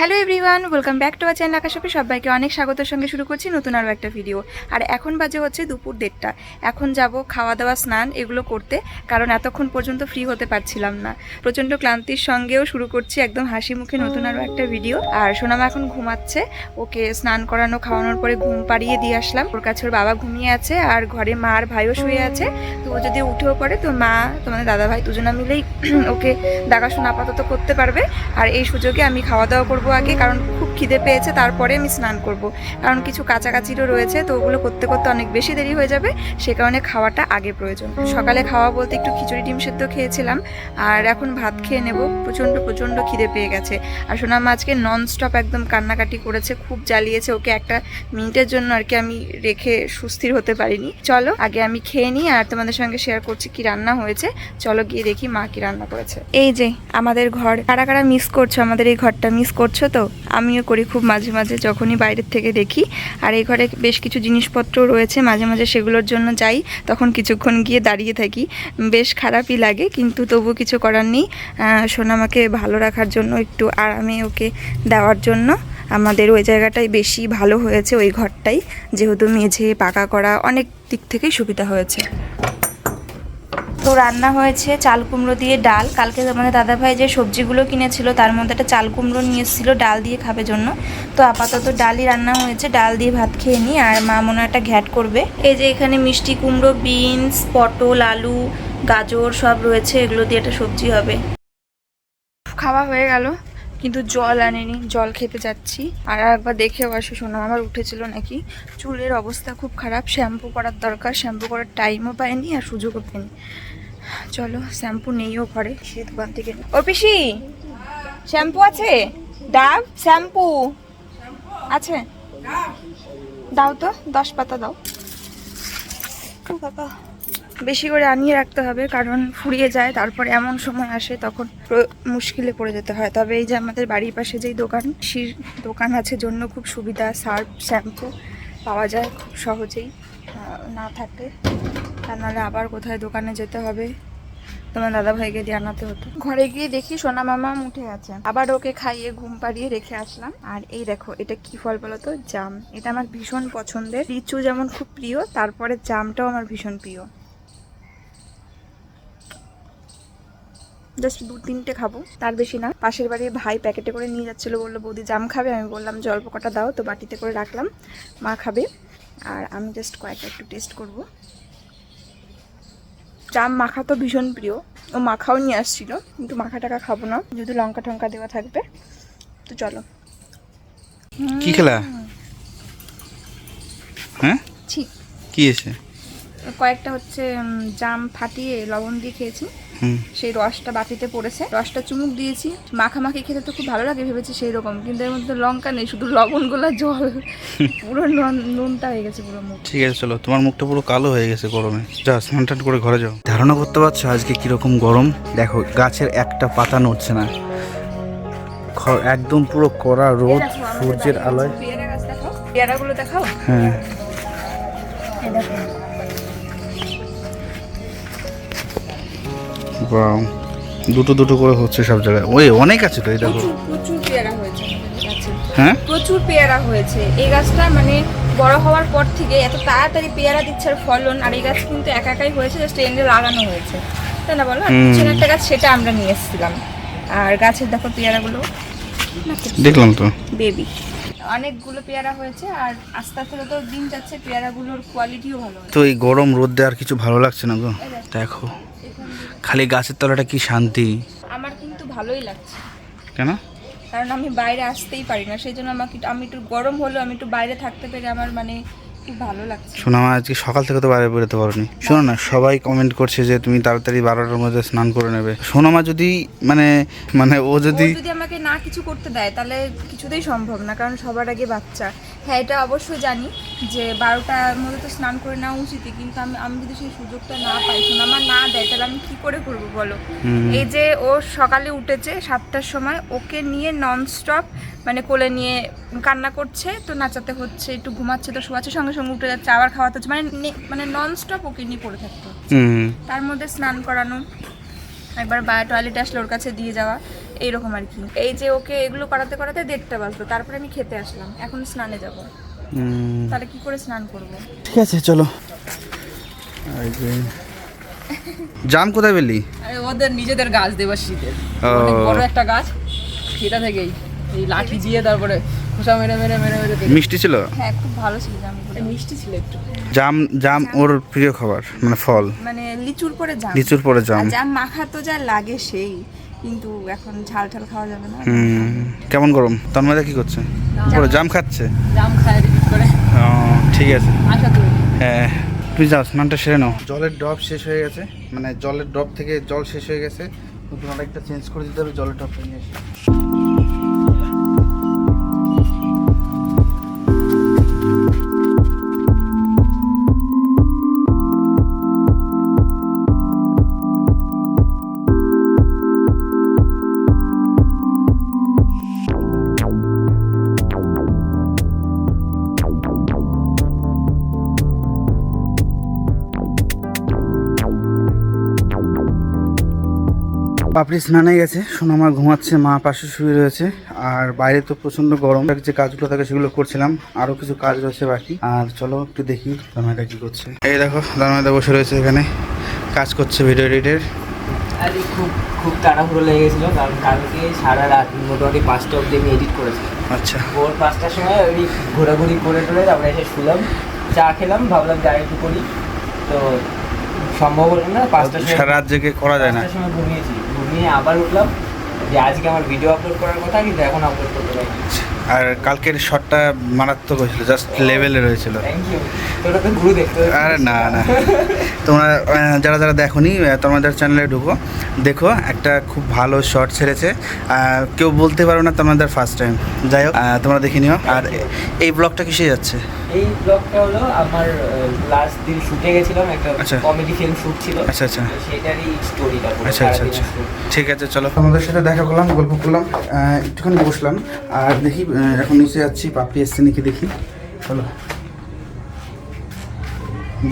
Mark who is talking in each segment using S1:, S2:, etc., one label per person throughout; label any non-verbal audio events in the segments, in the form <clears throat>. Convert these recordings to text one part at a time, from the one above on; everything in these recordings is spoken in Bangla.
S1: Hello everyone, welcome back to our channel আকাশপে। সবাইকে অনেক স্বাগতের সঙ্গে শুরু করছি নতুন আরও একটা ভিডিও। আর এখন বাজে হচ্ছে দুপুর দেড়টা। এখন যাব খাওয়া দাওয়া স্নান এগুলো করতে, কারণ এতক্ষণ পর্যন্ত ফ্রি হতে পারছিলাম না। প্রচণ্ড ক্লান্তির সঙ্গেও শুরু করছি একদম হাসি মুখে নতুন আরও একটা ভিডিও। আর সোনামা এখন ঘুমাচ্ছে। ওকে স্নান করানো, খাওয়ানোর পরে ঘুম পাড়িয়ে দিয়ে আসলাম। ওর কাছে ওর বাবা ঘুমিয়ে আছে, আর ঘরে মা আর ভাইও শুয়ে আছে। তো ও যদি উঠেও পড়ে, তো মা তোমাদের দাদা ভাই দুজনা মিলেই <clears throat> ওকে দেখাশোনা আপাতত করতে পারবে। আর এই সুযোগে আমি খাওয়া দাওয়া করব আগে, কারণ খুব খিদে পেয়েছে, তারপরে আমি স্নান করব। কারণ কিছু কাছাকাছিরও রয়েছে, তো ওগুলো করতে করতে অনেক বেশি দেরি হয়ে যাবে, সে কারণে খাওয়াটা আগে প্রয়োজন। সকালে খাওয়া বলতে একটু খিচুড়ি ডিম সেদ্ধ খেয়েছিলাম, আর এখন ভাত খেয়ে নেব, প্রচণ্ড প্রচণ্ড খিদে পেয়ে গেছে। আর সোনাম আজকে নন স্টপ একদম কান্নাকাটি করেছে, খুব জ্বালিয়েছে ওকে একটা মিনিটের জন্য আর কি আমি রেখে সুস্থির হতে পারিনি। চলো, আগে আমি খেয়ে নিই, আর তোমাদের সঙ্গে শেয়ার করছি কি রান্না হয়েছে। চলো গিয়ে দেখি মা কি রান্না করেছে। এই যে, আমাদের ঘর, কারা কারা মিস করছ আমাদের এই ঘরটা মিস করছ তো? আমিও করি খুব মাঝে মাঝে যখনই বাইরের থেকে দেখি। আর এই ঘরে বেশ কিছু জিনিসপত্র রয়েছে, মাঝে মাঝে সেগুলোর জন্য যাই, তখন কিছুক্ষণ গিয়ে দাঁড়িয়ে থাকি। বেশ খারাপই লাগে, কিন্তু তবু কিছু করার নেই। সোনামাকে ভালো রাখার জন্য একটু আরামে ওকে দেওয়ার জন্য। আমাদের ওই জায়গাটাই বেশি ভালো হয়েছে, ওই ঘরটাই। যেহেতু মেঝে, পাকা করা অনেক দিক থেকেই সুবিধা হয়েছে। তো রান্না হয়েছে চাল কুমড়ো দিয়ে ডাল। কালকে আমাদের দাদাভাই যে সবজিগুলো কিনেছিল, তার মধ্যে একটা চাল কুমড়ো নিয়ে এসেছিল, ডাল দিয়ে খাবে জন্য। তো আপাতত ডালই রান্না হয়েছে, ডাল দিয়ে ভাত খেয়ে নিই, আর মা মনে একটা ঘ্যাট করবে। এই যে এখানে মিষ্টি কুমড়ো, বিনস, পটল, আলু, গাজর সব রয়েছে, এগুলো দিয়ে একটা সবজি হবে। খাওয়া হয়ে গেল, কিন্তু জল আনেনি, জল খেতে যাচ্ছি। আর একবার দেখেও আসো শোনো আমার উঠেছিল নাকি। চুলের অবস্থা খুব খারাপ, শ্যাম্পু করার দরকার, শ্যাম্পু করার টাইমও পাইনি আর সুযোগও পাইনি। চলো, শ্যাম্পু নেইও ঘরে, সে দোকান থেকে ও পিসি, শ্যাম্পু আছে? ডাব, শ্যাম্পু। আছে। দাও তো, দশ পাতা দাও। বেশি করে আনিয়ে রাখতে হবে, কারণ ফুরিয়ে যায়, তারপরে এমন সময় আসে তখন মুশকিলে পড়ে যেতে হয়। তবে এই যে আমাদের বাড়ির পাশে যেই দোকান, শির দোকান আছে, জন্য খুব সুবিধা, সার্ফ, শ্যাম্পু পাওয়া যায় খুব সহজেই না থাকলে। তা নাহলে আবার কোথায় দোকানে যেতে হবে? তোমার দাদা ভাইকে দিয়ে আনাতে হতো। ঘরে গিয়ে দেখি সোনা মামা উঠে আছে আবার ওকে খাইয়ে ঘুম পাড়িয়ে রেখে আসলাম। আর এই দেখো, এটা কি ফল বলো তো জাম। এটা আমার ভীষণ পছন্দের। লিচু যেমন খুব প্রিয়, তারপরে জামটাও আমার ভীষণ প্রিয়। জাস্ট দু তিনটে খাব, তার বেশি না। পাশের বাড়ির ভাই প্যাকেটে করে নিয়ে যাচ্ছিল, বলল, বৌদি, জাম খাবে? আমি বললাম, জল কটা দাও। তো বাটিতে করে রাখলাম, মা খাবে। আর আমি জাস্ট কয়েকটা একটু টেস্ট করব। জাম মাখা তো ভীষণ প্রিয়। ও মাখাও নিয়ে আসছিল কিন্তু মাখা টাকা খাব না যদি লঙ্কা টঙ্কা দেওয়া থাকবে তো চলো।
S2: কি খেলা? হ্যাঁ?
S1: ঠিক
S2: কি এসে
S1: কয়েকটা হচ্ছে জাম ফাটিয়ে লবণ দিয়ে খেয়েছি। সেই রসটা বাটিতে পড়েছে। রসটা চুমুক দিয়েছি। মাখামাখি খেতে তো খুব ভালো লাগে ভেবেছি সেই রকম কিন্তু এর মধ্যে লঙ্কা নেই শুধু লবণ গোলা জল। পুরো নুন- নুনটা হয়ে গেছে পুরো মুখ।
S2: ঠিক আছে চলো তোমার মুখটা পুরো কালো হয়ে গেছে গরমে। যা স্নান টান করে ঘরে যাও। ধারণা করতে পারছ আজকে কীরকম গরম? দেখো গাছের একটা পাতা নড়ছে না। একদম পুরো কড়া রোদ সূর্যের আলোয়।
S1: পেয়ারা গাছ দেখাও পেয়ারাগুলো দেখাও?
S2: হ্যাঁ।
S1: দেখো।
S2: দুটো দুটো করে হচ্ছে সব জায়গায়। ওই অনেক আছে তো এই দেখো।
S1: প্রচুর পেয়ারা হয়েছে
S2: হ্যাঁ?
S1: প্রচুর পেয়ারা হয়েছে। এই গাছটা মানে বড় হওয়ার পর থেকে এত তাড়াতাড়ি পেয়ারা দিচ্ছে আর ফলন আর এই গাছ কিন্তু একা একাই হয়েছে জাস্ট এনে লাগানো হয়েছে। তাই না বলো। পিছনে একটা গাছ সেটা আমরা নিয়ে এসেছিলাম। আর গাছের দেখো পেয়ারাগুলো।
S2: দেখলাম তো।
S1: বেবি। অনেকগুলো পেয়ারা হয়েছে আর আস্তে আস্তে যত দিন যাচ্ছে পেয়ারাগুলোর কোয়ালিটিও ভালো
S2: তো এই গরম রোদে আর কিছু ভালো লাগছে না গো?
S1: দেখো,
S2: খালি গাছের তলাটা কি শান্তি?
S1: আমার কিন্তু ভালোই লাগছে।
S2: কেন?
S1: কারণ আমি বাইরে আসতেই পারি না সেই জন্য আমাকে আমি একটু গরম হলেও আমি একটু বাইরে থাকতে পেরে আমার মানে ভালো লাগছে।
S2: শোনো মা আজকে সকাল থেকে তো বাইরে বেরোতে পারোনি। শোনো না সবাই কমেন্ট করছে যে তুমি তাড়াতাড়ি বারোটার মধ্যে স্নান করে নেবে। শোনো মা যদি মানে মানে ও যদি
S1: যদি আমাকে না কিছু করতে দেয় তাহলে কিছুতেই সম্ভব না কারণ সবার আগে বাচ্চা। হ্যাঁ এটা অবশ্যই জানি যে বারোটার মধ্যে তো স্নান করে নেওয়া উচিতই কিন্তু আমি আমি যদি সেই সুযোগটা না পাই শোনো আমার না দেয় তাহলে আমি কি করে করব বলো? এই যে ও সকালে উঠেছে সাতটার সময় ওকে নিয়ে ননস্টপ মানে কোলে নিয়ে কান্না করছে তো নাচাতে হচ্ছে একটু ঘুমাচ্ছে তো শোয়াচ্ছে সঙ্গে সঙ্গে উঠে যাচ্ছে আবার খাওয়াতে হচ্ছে মানে মানে ননস্টপ ওকে নিয়ে পড়ে থাকতো
S2: হুম।
S1: তার মধ্যে স্নান করানো একবার বা টয়লেটে আসলে ওর কাছে দিয়ে যাওয়া এইরকম আর কি। এই যে ওকে এগুলো করাতে করাতে দেড়টা বাজলো তারপরে আমি খেতে আসলাম এখন স্নানে যাব। তাহলে কি করে স্নান করব?
S2: ঠিক আছে চলো। জাম কোথায় পেলি?
S3: আরে ওদের নিজেদের গাছ দেবার শীতের অনেক বড় একটা গাছ সেটা থেকেই। এই লাঠি দিয়ে তারপরে খোসা মেরে মেরে মেরে মেরে
S2: মিষ্টি ছিল?
S1: হ্যাঁ খুব ভালো ছিল জামগুলো।
S3: মিষ্টি ছিল একটু।
S2: জাম জাম ওর প্রিয় খাবার মানে ফল।
S1: মানে লিচুর পরে জাম।
S2: লিচুর পরে জাম।
S1: জাম মাখা তো যা লাগে সেই কিন্তু এখন ঝাল ঝাল খাওয়া যাবে না।
S2: হুম কেমন গরম? তন্ময়দা কি করছে? পুরো জাম খাচ্ছে?
S3: জাম খায় রিপিট করে।
S2: ও ঠিক আছে।
S3: আশা করি।
S2: হ্যাঁ তুই যাও স্নানটা সেরে নাও। জলের ড্রপ শেষ হয়ে গেছে। মানে জলের ড্রপ থেকে জল শেষ হয়ে গেছে। নতুন আরেকটা চেঞ্জ করে দিতে হবে জলের ড্রপটা নিয়ে এসে পাপড়ি স্নানে গেছে সোনামা ঘুমাচ্ছে মা পাশে শুয়ে রয়েছে আর বাইরে তো প্রচণ্ড গরম। যে কাজগুলো থাকে সেগুলো করছিলাম আরও কিছু কাজ রয়েছে বাকি। আর চলো একটু দেখি দানমাইদা কি করছে। এই দেখো দানমাইদা বসে রয়েছে এখানে কাজ করছে ভিডিও এডিটের
S4: আরে খুব খুব তাড়াহুড়ো লেগে গেছিল কারণ কালকে সারা রাত মোটামুটি পাঁচটা অবধি আমি এডিট করেছি।
S2: আচ্ছা।
S4: ভোর পাঁচটার সময় ওই ঘোরাঘুরি করে টোরে তারপরে এসে শুলাম চা খেলাম ভাবলাম যা একটু করি। তো সম্ভব হলো না পাঁচটার সময়
S2: সারা রাত জেগে করা যায় না।
S4: সময় ঘুমিয়েছি। ঘুমিয়ে আবার উঠলাম যে আজকে আমার ভিডিও আপলোড করার কথা, কিন্তু এখন আপলোড করতে পারিনি
S2: আর কালকের শটটা মারাত্মক হয়েছিল জাস্ট লেভেলে রয়েছিল। আরে না না। তোমরা যারা যারা দেখোনি তোমাদের চ্যানেলে ঢুকো। দেখো একটা খুব ভালো শট ছেড়েছে। কেউ বলতে পারো না তোমাদের ফার্স্ট টাইম যাই হোক তোমরা দেখে নিও। আর এই ব্লগটা কিসে যাচ্ছে?
S4: এই ব্লগটা হলো আমার লাস্ট দিন শুটে গেছিলাম একটা। কমেডি ফিল্ম শুট ছিল।
S2: আচ্ছা আচ্ছা।
S4: সেটারই স্টোরিটা
S2: আচ্ছা আচ্ছা আচ্ছা। ঠিক আছে চলো। তোমাদের সাথে দেখা করলাম গল্প করলাম একটুখানি বসলাম। আর দেখি এখন নিচে যাচ্ছি, পাপড়ি এসছে নাকি দেখি। চলো।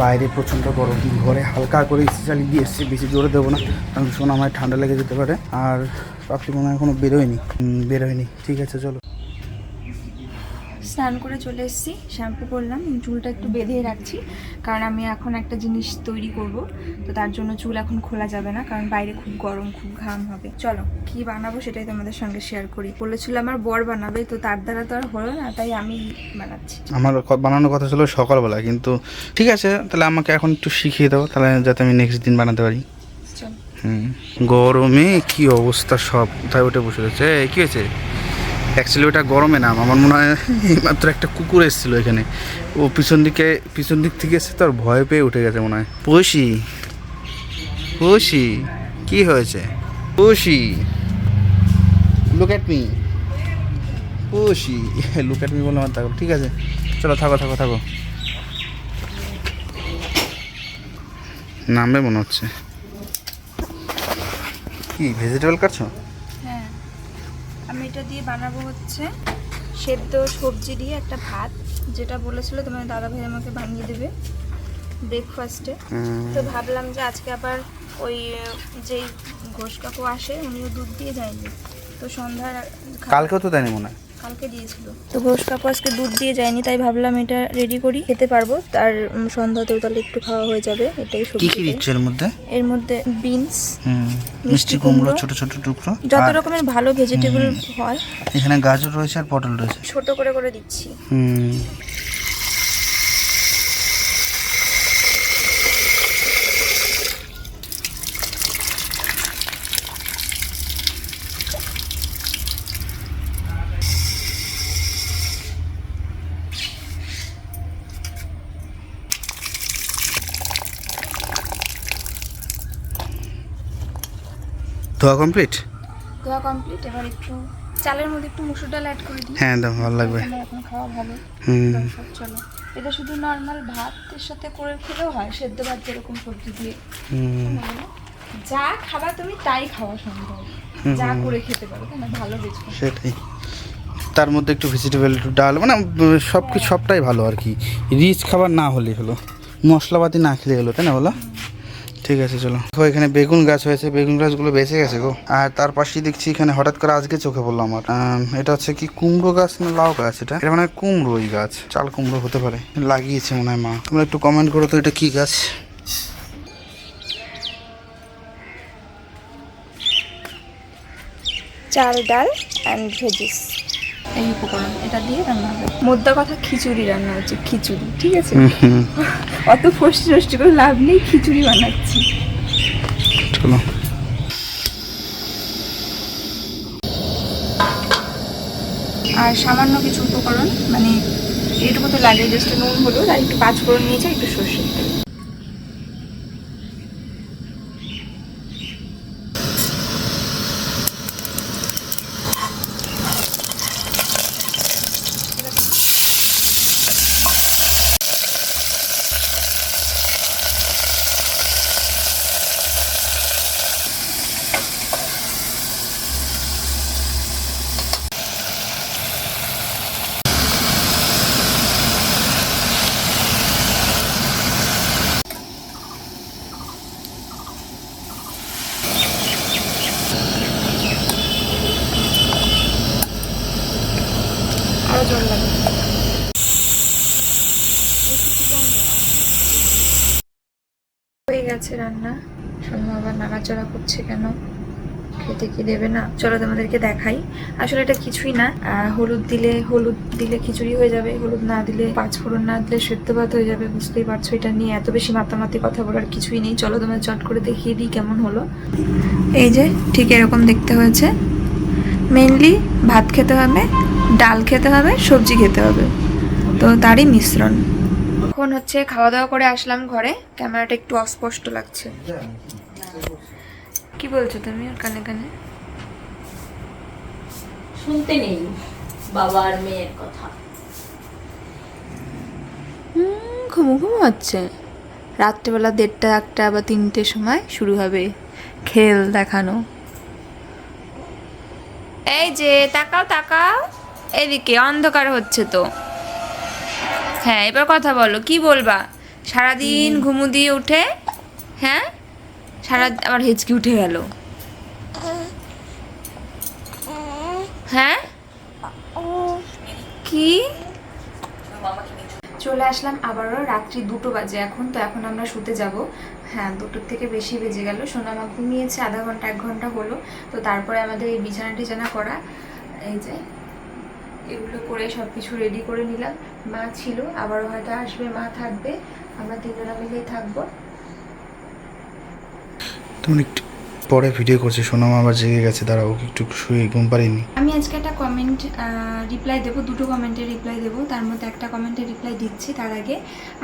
S2: বাইরে প্রচণ্ড গরম, ঘরে হালকা করে এসি চালিয়ে দিয়ে এসছি, বেশি জোরে দেবো না, কারণ শোনা আমার ঠান্ডা লেগে যেতে পারে, আর পাপড়ি মনে হয় এখনও বেরোয়নি। বেরোয়নি। ঠিক আছে, চলো।
S1: স্নান করে চলে এসেছি। শ্যাম্পু করলাম চুলটা একটু বেঁধে রাখছি কারণ আমি এখন একটা জিনিস তৈরি করব তো তার জন্য চুল এখন খোলা যাবে না কারণ বাইরে খুব গরম খুব ঘাম হবে। চলো কি বানাবো সেটাই তোমাদের সঙ্গে শেয়ার করি। বলেছিল আমার বর বানাবে তো তার দ্বারা তো আর হলো না তাই আমি বানাচ্ছি।
S2: আমার বানানোর কথা ছিল সকালবেলা কিন্তু ঠিক আছে তাহলে আমাকে এখন একটু শিখিয়ে দাও তাহলে যাতে আমি নেক্সট দিন বানাতে পারি। হুম গরমে কি অবস্থা সব? কোথায় উঠে বসে রয়েছে। কি হয়েছে? অ্যাকচুয়ালি ওটা গরমে নাম আমার মনে হয় এইমাত্র একটা কুকুর এসেছিল এখানে। ও পিছন দিকে, পিছন দিক থেকে এসে তো আর ভয় পেয়ে উঠে গেছে মনে হয়। পৌষি পৌষি কি হয়েছে? Poushi look at me Poushi look at me বলে আমার থাকো ঠিক আছে, চলো থাকো থাকো থাকো। নামবে মনে হচ্ছে। কি ভেজিটেবল কাটছো?
S1: আমি এটা দিয়ে বানাবো হচ্ছে সেদ্ধ সবজি দিয়ে একটা ভাত যেটা বলেছিল তোমার দাদা ভাই আমাকে বানিয়ে দেবে ব্রেকফাস্টে তো ভাবলাম যে আজকে আবার ওই যেই ঘোষ কাকু আসে উনিও দুধ দিয়ে যায়নি তো সন্ধ্যার
S2: কালকেও তো দেয়নি মনে হয়?
S1: কালকে দিয়েছিল। তো ঘোষ কাকু আজকে দুধ দিয়ে যায়নি তাই ভাবলাম এটা রেডি করি খেতে পারব। তার সন্ধ্যাতেও তাহলে একটু খাওয়া হয়ে যাবে এটাই
S2: কি
S1: সবজি
S2: কি দিচ্ছ এর মধ্যে?
S1: এর মধ্যে বিনস মিষ্টি
S2: কুমড়ো। ছোট ছোট টুকরো।
S1: যত রকমের ভালো ভেজিটেবল হয়।
S2: এখানে গাজর রয়েছে আর পটল রয়েছে।
S1: ছোট করে করে দিচ্ছি।
S2: হুম। ধোয়া কমপ্লিট
S1: ধোয়া কমপ্লিট এবার একটু চালের মধ্যে একটু মুসুর ডাল অ্যাড করে দিই।
S2: হ্যাঁ দাও ভালো লাগবে।
S1: এখন খাওয়া ভালো।
S2: হুম।
S1: চলো। এটা শুধু নর্মাল ভাতের সাথে করে খেলেও হয় সেদ্ধ ভাত যেরকম সবজি দিয়ে।
S2: হুম।
S1: যা খাবার তুমি তাই খাওয়া সম্ভব। যা করে খেতে পারো তাই না? ভালো বেশ
S2: সেটাই। তার মধ্যে একটু ভেজিটেবল একটু ডাল মানে সব কিছু সবটাই ভালো আর কি। রিচ খাবার না হলেই হলো। মশলাপাতি না খেলে হলো তাই না বলো? ঠিক আছে, চলো। দেখো, এখানে বেগুন গাছ হয়েছে, বেগুন গাছগুলো বেঁচে গেছে গো। আর তার পাশেই দেখছি এখানে হঠাৎ করে আজকে চোখে পড়ল আমার। এটা হচ্ছে কি কুমড়ো গাছ না লাউ গাছ এটা? এটা মানে কুমড়ো ওই গাছ, চাল কুমড়ো হতে পারে। লাগিয়েছে মনে হয় মা। তোমরা একটু কমেন্ট করো তো এটা কি গাছ?
S1: চাল, ডাল অ্যান্ড ভেজিস এই উপকরণ এটা দিয়ে রান্না হবে। মোদ্দা কথা খিচুড়ি রান্না হচ্ছে খিচুড়ি ঠিক আছে? অত ফষ্টি নষ্টি করে লাভ নেই খিচুড়ি বানাচ্ছি।
S2: চলো।
S1: আর সামান্য কিছু উপকরণ মানে এইটুকু তো লাগে জাস্ট নুন হলুদ আর একটু পাঁচ ফোড়ন নিয়েছে একটু সর্ষের তেল আরও জল লাগে। হয়ে গেছে রান্না। সোনু আবার নাড়াচাড়া করছে কেন? খেতে কি দেবে না? চলো তোমাদেরকে দেখাই। আসলে এটা কিছুই না। হলুদ দিলে হলুদ দিলে খিচুড়ি হয়ে যাবে। হলুদ না দিলে, পাঁচ ফোড়ন না দিলে সেদ্ধ ভাত হয়ে যাবে। বুঝতেই পারছ, এটা নিয়ে এত বেশি মাতামাতি কথা বলার কিছুই নেই। চলো তোমার চট করে দেখিয়ে দিই কেমন হলো। এই যে, ঠিক এরকম দেখতে হয়েছে। মেনলি ভাত খেতে হবে ডাল খেতে হবে সবজি খেতে হবে। তো তারই মিশ্রণ। এখন হচ্ছে খাওয়া দাওয়া করে আসলাম ঘরে। ক্যামেরাটা একটু অস্পষ্ট লাগছে। কি বলছো তুমি ওর কানে কানে?
S5: শুনতে নেই বাবা আর মেয়ের কথা।
S1: ঘুমু ঘুমু হচ্ছে। রাত্রেবেলা দেড়টা একটা বা তিনটের সময় শুরু হবে খেল দেখানো। এই যে তাকাও তাকাও। এদিকে অন্ধকার হচ্ছে তো। হ্যাঁ এবার কথা বলো কি বলবা? সারাদিন ঘুমু দিয়ে উঠে হ্যাঁ? সারা আবার হেঁচকি উঠে গেল। হ্যাঁ? কি? চলে আসলাম আবারও রাত্রি দুটো বাজে এখন তো এখন আমরা শুতে যাব। হ্যাঁ দুটোর থেকে বেশি বেজে গেল। সোনামা ঘুমিয়েছে আধা ঘণ্টা এক ঘণ্টা হলো। তো তারপরে আমাদের এই বিছানা টিছানা করা এই যে এগুলো করে সব কিছু রেডি করে নিলাম। মা ছিল আবারও হয়তো আসবে মা থাকবে আমরা তিনজনা মিলেই থাকব।
S2: তুমি একটু পরে ভিডিও করছি সোনাম আবার জেগে গেছে দাঁড়াও একটু শুয়ে ঘুম পারিনি
S1: আমি আজকে একটা কমেন্ট রিপ্লাই দেবো দুটো কমেন্টের রিপ্লাই দেবো। তার মধ্যে একটা কমেন্টের রিপ্লাই দিচ্ছি তার আগে।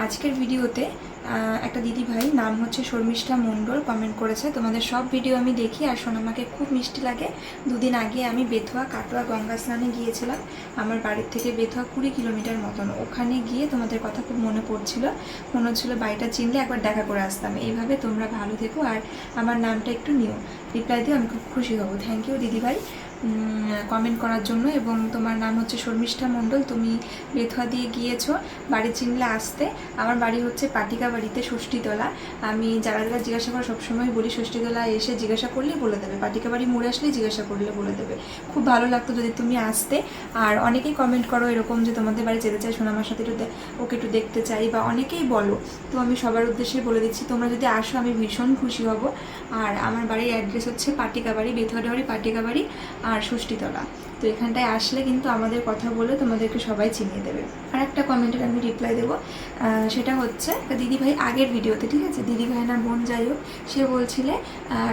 S1: আজকের ভিডিওতে একটা দিদি ভাই, নাম হচ্ছে শর্মিষ্ঠা মণ্ডল কমেন্ট করেছে, তোমাদের সব ভিডিও আমি দেখি আর সোনামাকে খুব মিষ্টি লাগে। দুদিন আগে আমি বেথুয়া কাটোয়া গঙ্গা স্নানে গিয়েছিলাম। আমার বাড়ির থেকে বেথুয়া কুড়ি কিলোমিটার মতন। ওখানে গিয়ে তোমাদের কথা খুব মনে পড়ছিল। মনে হচ্ছিল বাড়িটা চিনলে একবার দেখা করে আসতাম। এইভাবে তোমরা ভালো থেকো আর আমার নামটা একটু নিও। রিপ্লাই দিও, আমি খুব খুশি হব। থ্যাংক ইউ দিদিভাই কমেন্ট করার জন্য এবং তোমার নাম হচ্ছে শর্মিষ্ঠা মণ্ডল, তুমি বেথুয়া দিয়ে গিয়েছো বাড়ি চিনলে আসতে। আমার বাড়ি হচ্ছে পাটিকা বাড়িতে ষষ্ঠীতলা। আমি যারা যারা জিজ্ঞাসা করে সবসময় বলি ষষ্ঠীতলা এসে জিজ্ঞাসা করলেই বলে দেবে। পাটিকা বাড়ি মোড়ে আসলেই জিজ্ঞাসা করলে বলে দেবে। খুব ভালো লাগতো যদি তুমি আসতে। আর অনেকেই কমেন্ট করো এরকম যে তোমাদের বাড়ি যেতে চাই, সোনামার সাথে একটু ওকে একটু দেখতে চাই বা অনেকেই বলো। তো আমি সবার উদ্দেশ্যে বলে দিচ্ছি, তোমরা যদি আসো আমি ভীষণ খুশি হব। আর আমার বাড়ির অ্যাড্রেস হচ্ছে পাটিকা বাড়ি বেথুয়াডা বাড়ি পাটিকা বাড়ি আর ষষ্ঠীতলা। তো এখানটায় আসলে কিন্তু আমাদের কথা বলে তোমাদেরকে সবাই চিনিয়ে দেবে। আর একটা কমেন্টের আমি রিপ্লাই দেবো। সেটা হচ্ছে দিদি ভাই আগের ভিডিওতে ঠিক আছে? দিদি ভাই না বোন যাই হোক, সে বলছিলে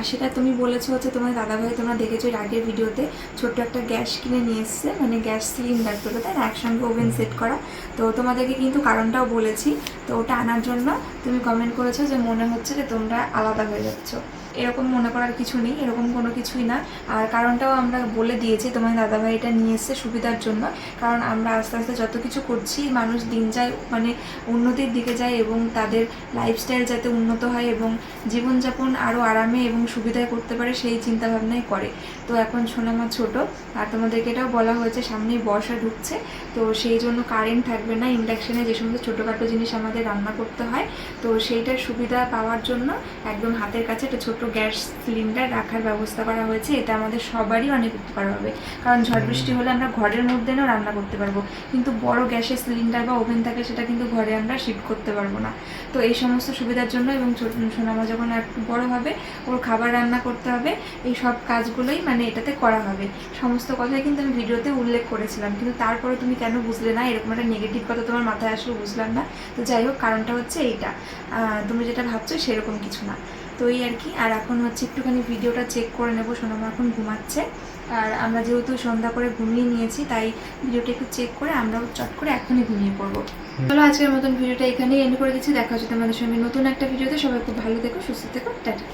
S1: সেটা তুমি বলেছ হচ্ছে তোমার দাদা ভাই তোমরা দেখেছ এর আগের ভিডিওতে ছোট্ট একটা গ্যাস কিনে নিয়ে এসছে মানে গ্যাস সিলিন্ডার তোলো তাই একসঙ্গে ওভেন সেট করা। তো তোমাদেরকে কিন্তু কারণটাও বলেছি, তো ওটা আনার জন্য তুমি কমেন্ট করেছ যে মনে হচ্ছে যে তোমরা আলাদা হয়ে যাচ্ছ। এরকম মনে করার কিছু নেই, এরকম কোনো কিছুই না। আর কারণটাও আমরা বলে দিয়েছি, তোমার দাদাভাই এটা নিয়ে এসছে সুবিধার জন্য। কারণ আমরা আস্তে আস্তে যত কিছু করছি, মানুষ দিন যায় মানে উন্নতির দিকে যায় এবং তাদের লাইফস্টাইল যাতে উন্নত হয় এবং জীবনযাপন আরও আরামে এবং সুবিধায় করতে পারে, সেই চিন্তাভাবনাই করে। তো এখন সোনামা ছোট, আর তোমাদেরকে এটাও বলা হয়েছে, সামনেই বর্ষা ঢুকছে। তো সেই জন্য কারেন্ট থাকবে না ইন্ডাকশানে যে সমস্ত ছোটোখাটো জিনিস আমাদের রান্না করতে হয়। তো সেইটার সুবিধা পাওয়ার জন্য একদম হাতের কাছে একটা ছোট গ্যাস সিলিন্ডার রাখার ব্যবস্থা করা হয়েছে, এটা আমাদের সবারই অনেক উপকার হবে। কারণ ঝড় বৃষ্টি হলে আমরা ঘরের মধ্যে না রান্না করতে পারব। কিন্তু বড় গ্যাসের সিলিন্ডার বা ওভেন থাকে, সেটা কিন্তু ঘরে আমরা শিফট করতে পারব না। তো এই সমস্ত সুবিধার জন্য এবং সোনামা যখন একটু বড় হবে, ওর খাবার রান্না করতে হবে, এই সব কাজগুলোই মানে এটাতে করা হবে। সমস্ত কথাই কিন্তু আমি ভিডিওতে উল্লেখ করেছিলাম, কিন্তু তারপরে তুমি কেন বুঝলে না? এরকম একটা নেগেটিভ কথা তোমার মাথায় আসলে বুঝলাম না। তো যাই হোক, কারণটা হচ্ছে এইটা। তুমি যেটা ভাবছ সেরকম কিছু না। তো এই আর কি। আর এখন হচ্ছে একটুখানি ভিডিওটা চেক করে নেব, সোনামা এখন ঘুমাচ্ছে। আর আমরা যেহেতু সন্ধ্যা করে ঘুমিয়ে নিয়েছি, তাই ভিডিওটা একটু চেক করে আমরাও চট করে এখনই ঘুমিয়ে পড়ব। চলো আজকের মতন ভিডিওটা এখানেই এন্ড করে দিচ্ছি। দেখা হচ্ছে তোমাদের সঙ্গে নতুন একটা ভিডিওতে। সবাই খুব ভালো থেকো, সুস্থ থেকো, টাটা।